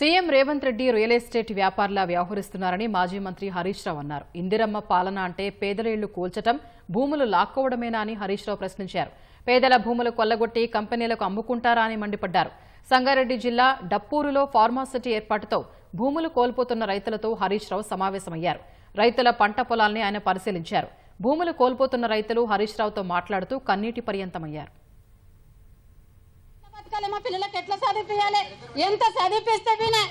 CM Revanth Reddy real estate వ్యాపారులా వ్యవహరిస్తున్నారని మాజీ మంత్రి హరీష్ రావు అన్నారు. ఇందిరమ్మ పాలన అంటే పేదల ఇళ్ళు కూల్చటం భూములు లాక్కోవడమేనా అని హరీష్ రావు ప్రశ్నించారు. పేదల భూములు కొల్లగొట్టి కంపెనీలకు అమ్ముకుంటారా అని మండిపడ్డారు. సంగారెడ్డి జిల్లా డప్పూరులో ఫార్మాసిటీ ఏర్పాటుతో భూములు కోల్పోతున్న రైతులతో హరీష్ రావు సమావేశమయ్యారు. రైతుల పంట పొలాల్ని ఆయన పరిశీలించారు. భూములు కోల్పోతున్న రైతులు హరీష్ రావుతో మాట్లాడుతూ కన్నీటి పర్యంతమయ్యారు. పిల్లలకు ఎట్లా చదివించాలి ఎంత చదివిస్తే వినే?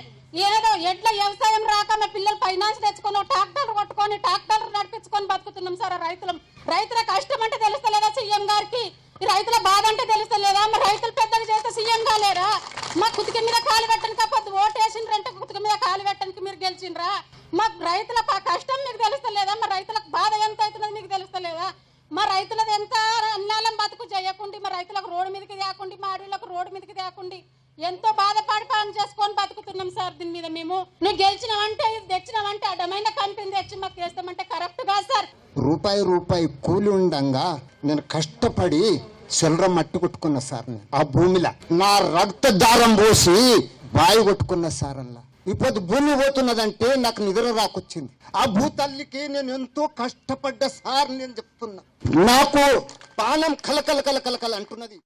ఏదో ఎట్లా వ్యవసాయం రాక మా పిల్లలు ఫైనాన్స్ తెచ్చుకొని ట్రాక్టర్ కొట్టుకొని ట్రాక్టర్ నడిపించుకొని బతుకుతున్నాం సార్ రైతులం. రైతుల కష్టం అంటే తెలుస్తలేదా సీఎం గారికి? రైతుల బాధ అంటే తెలుస్తలేదా? మా రైతులు పెద్దలు చేస్తే సీఎం కాలేరా? మా కుతికి మీద కాలు పెట్టడానికి కాకపోతే ఓటేసిండ్రు వేసిండ్రంటే కుతికి మీద కాలు పెట్టడానికి మీరు గెలిచిండ్రా? మా రైతుల కష్టం మీకు తెలుస్తలేదా? మా రైతులకు బాధ ఎంత అవుతున్నది మీకు తెలుస్తలేదా? మా రైతులది ఎంత మా రైతులకు రోడ్డు మీదకి తేకుండా మా అడవులకు రోడ్డు మీదకి తేకుండా. ఎంతో బాధపడి పని చేసుకొని బతుకుతున్నాం సార్ దీని మీద మేము. నువ్వు గెలిచినావంటే తెచ్చినావంటే అడ్డమైన కంపెనీ తెచ్చి మాకు చేస్తామంటే కరెక్ట్ కాదు సార్. రూపాయి రూపాయి కూలి ఉండంగా నేను కష్టపడి చిల్లర మట్టి కొట్టుకున్నా సార్ ఆ భూమిలో నా రక్త దారం పోసి బాయి కొట్టుకున్న సార్ అలా. ఇప్పుడు భూమి పోతున్నదంటే నాకు నిద్ర రాకొచ్చింది. ఆ భూతల్లికి నేను ఎంతో కష్టపడ్డ సార్ నేను చెప్తున్నా. నాకు పానం కలకల కలకల కల అంటున్నది.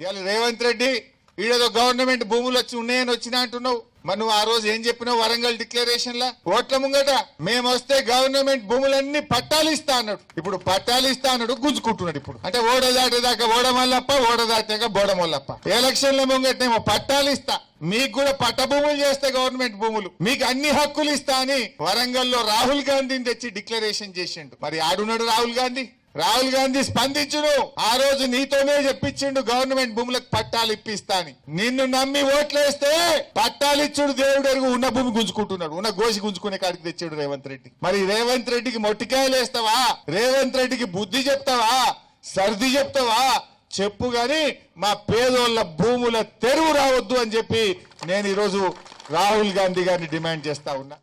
ఇవాళ రేవంత్ రెడ్డి ఈడేదో గవర్నమెంట్ భూములు వచ్చి ఉన్నాయని వచ్చినా అంటున్నావు. మరి నువ్వు ఆ రోజు ఏం చెప్పినావు వరంగల్ డిక్లరేషన్ లా ఓట్ల ముంగట మేము వస్తే గవర్నమెంట్ భూములన్నీ పట్టాలు ఇస్తా అన్నాడు. ఇప్పుడు పట్టాలు ఇస్తా అన్నాడు గుంజుకుంటున్నాడు ఇప్పుడు. అంటే ఓడ దాటేదాకా ఓడమల్లప్ప ఓడ దాటాక బోడమల్లప్ప. ఎలక్షన్ల ముంగటనేమో పట్టాలు ఇస్తా మీకు కూడా పట్ట భూములు చేస్తే గవర్నమెంట్ భూములు. మీకు అన్ని హక్కులు ఇస్తా అని వరంగల్లో రాహుల్ గాంధీని తెచ్చి డిక్లరేషన్ చేసిండు. మరి ఆడున్నాడు రాహుల్ గాంధీ? రాహుల్ గాంధీ స్పందించును. ఆ రోజు నీతోనే చెప్పించిండు గవర్నమెంట్ భూములకు పట్టాలు ఇప్పిస్తాని. నిన్ను నమ్మి ఓట్లేస్తే పట్టాలిచ్చుడు దేవుడు ఎరుగు ఉన్న భూమి గుంజుకుంటున్నాడు. ఉన్న గోసి గుంజుకునే కాడికి తెచ్చాడు రేవంత్ రెడ్డి. మరి రేవంత్ రెడ్డికి మొట్టికాయలు వేస్తావా? రేవంత్ రెడ్డికి బుద్ధి చెప్తావా? సర్ది చెప్తావా? చెప్పు గాని మా పేదోళ్ళ భూముల తెరువు రావద్దు అని చెప్పి నేను ఈరోజు రాహుల్ గాంధీ గారిని డిమాండ్ చేస్తా ఉన్నా.